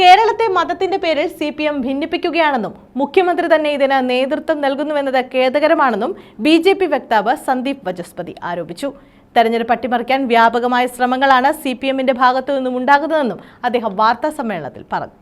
കേരളത്തെ മതത്തിന്റെ പേരിൽ സി പി എം ഭിന്നിപ്പിക്കുകയാണെന്നും മുഖ്യമന്ത്രി തന്നെ ഇതിന് നേതൃത്വം നൽകുന്നുവെന്നത് ഖേദകരമാണെന്നും ബി ജെ പി വക്താവ് സന്ദീപ് വചസ്പതി ആരോപിച്ചു. തെരഞ്ഞെടുപ്പ് അട്ടിമറിക്കാൻ വ്യാപകമായ ശ്രമങ്ങളാണ് സി പി എമ്മിന്റെ ഭാഗത്തു നിന്നും ഉണ്ടാകുന്നതെന്നും അദ്ദേഹം വാർത്താ സമ്മേളനത്തിൽ പറഞ്ഞു.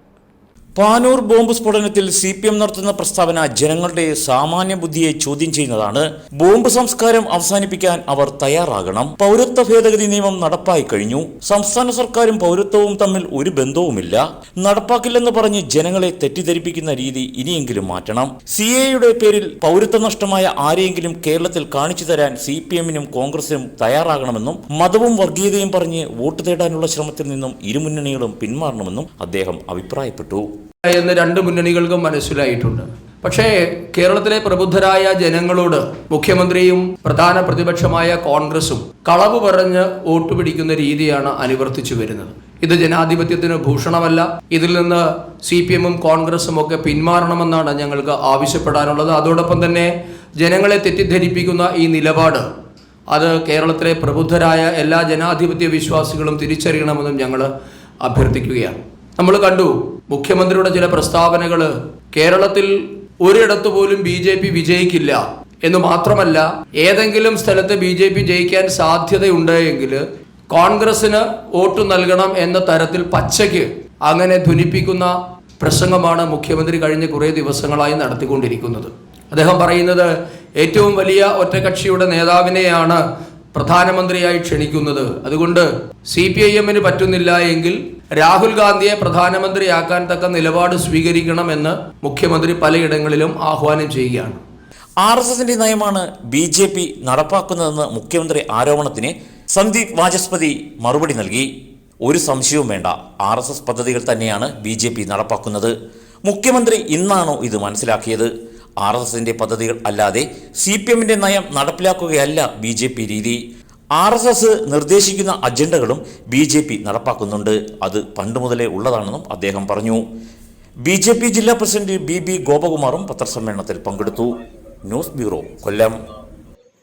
പാനൂർ ബോംബ് സ്ഫോടനത്തിൽ സി പി എം നടത്തുന്ന പ്രസ്താവന ജനങ്ങളുടെ സാമാന്യ ബുദ്ധിയെ ചോദ്യം ചെയ്യുന്നതാണ്. ബോംബ് സംസ്കാരം അവസാനിപ്പിക്കാൻ അവർ തയ്യാറാകണം. പൗരത്വ ഭേദഗതി നിയമം നടപ്പായി കഴിഞ്ഞു. സംസ്ഥാന സർക്കാരും പൗരത്വവും തമ്മിൽ ഒരു ബന്ധവുമില്ല. നടപ്പാക്കില്ലെന്ന് പറഞ്ഞ് ജനങ്ങളെ തെറ്റിദ്ധരിപ്പിക്കുന്ന രീതി ഇനിയെങ്കിലും മാറ്റണം. സി എയുടെ പേരിൽ പൗരത്വ നഷ്ടമായ ആരെയെങ്കിലും കേരളത്തിൽ കാണിച്ചു തരാൻ സി പി എമ്മിനും കോൺഗ്രസിനും തയ്യാറാകണമെന്നും മതവും വർഗീയതയും പറഞ്ഞ് വോട്ട് തേടാനുള്ള ശ്രമത്തിൽ നിന്നും ഇരുമുന്നണികളും പിന്മാറണമെന്നും അദ്ദേഹം അഭിപ്രായപ്പെട്ടു. എന്ന് രണ്ട് മുന്നണികൾക്കും മനസ്സിലായിട്ടുണ്ട്. പക്ഷേ കേരളത്തിലെ പ്രബുദ്ധരായ ജനങ്ങളോട് മുഖ്യമന്ത്രിയും പ്രധാന പ്രതിപക്ഷമായ കോൺഗ്രസും കളവ് പറഞ്ഞ് വോട്ട് പിടിക്കുന്ന രീതിയാണ് അനുവർത്തിച്ചു വരുന്നത്. ഇത് ജനാധിപത്യത്തിന് ഭൂഷണമല്ല. ഇതിൽ നിന്ന് സി പി എമ്മും കോൺഗ്രസും ഒക്കെ പിന്മാറണമെന്നാണ് ഞങ്ങൾക്ക് ആവശ്യപ്പെടാനുള്ളത്. അതോടൊപ്പം തന്നെ ജനങ്ങളെ തെറ്റിദ്ധരിപ്പിക്കുന്ന ഈ നിലപാട് അത് കേരളത്തിലെ പ്രബുദ്ധരായ എല്ലാ ജനാധിപത്യ വിശ്വാസികളും തിരിച്ചറിയണമെന്നും ഞങ്ങൾ അഭ്യർത്ഥിക്കുകയാണ്. നമ്മൾ കണ്ടു മുഖ്യമന്ത്രിയുടെ ചില പ്രസ്താവനകൾ കേരളത്തിൽ ഒരിടത്തു പോലും ബി ജെ പി വിജയിക്കില്ല എന്ന് മാത്രമല്ല ഏതെങ്കിലും സ്ഥലത്ത് ബി ജെ പി ജയിക്കാൻ സാധ്യതയുണ്ട് എങ്കിൽ കോൺഗ്രസിന് വോട്ട് നൽകണം എന്ന തരത്തിൽ പച്ചയ്ക്ക് അങ്ങനെ ധ്വനിപ്പിക്കുന്ന പ്രസംഗമാണ് മുഖ്യമന്ത്രി കഴിഞ്ഞ കുറേ ദിവസങ്ങളായി നടത്തിക്കൊണ്ടിരിക്കുന്നത്. അദ്ദേഹം പറയുന്നത് ഏറ്റവും വലിയ ഒറ്റകക്ഷിയുടെ നേതാവിനെയാണ് പ്രധാനമന്ത്രിയായി ക്ഷണിക്കുന്നത്. അതുകൊണ്ട് സി പി ഐ എമ്മിന് പറ്റുന്നില്ല എങ്കിൽ രാഹുൽ ഗാന്ധിയെ പ്രധാനമന്ത്രിയാക്കാൻ തക്ക നിലപാട് സ്വീകരിക്കണമെന്ന് മുഖ്യമന്ത്രി പലയിടങ്ങളിലും ആഹ്വാനം ചെയ്യുകയാണ്. ആർ എസ് എസിന്റെ നയമാണ് ബി ജെ പി നടപ്പാക്കുന്നതെന്ന് മുഖ്യമന്ത്രി ആരോപണത്തിന് സന്ദീപ് വാചസ്പതി മറുപടി നൽകി. ഒരു സംശയവും വേണ്ട. ആർ എസ് എസ് പദ്ധതികൾ തന്നെയാണ് ബി ജെ പി നടപ്പാക്കുന്നത്. മുഖ്യമന്ത്രി ഇന്നാണോ ഇത് മനസ്സിലാക്കിയത്? ആർ എസ് എസിന്റെ പദ്ധതികൾ അല്ലാതെ സി പി എമ്മിന്റെ നയം നടപ്പിലാക്കുകയല്ല ബി ജെ പി രീതി. ആർ എസ് എസ് നിർദ്ദേശിക്കുന്ന അജണ്ടകളും ബി ജെ പി നടപ്പാക്കുന്നുണ്ട്. അത് പണ്ട് മുതലേ ഉള്ളതാണെന്നും അദ്ദേഹം പറഞ്ഞു. ബി ജെ പി ജില്ലാ പ്രസിഡന്റ് ബി ബി ഗോപകുമാറും പത്രസമ്മേളനത്തിൽ പങ്കെടുത്തു. News bureau Kollam.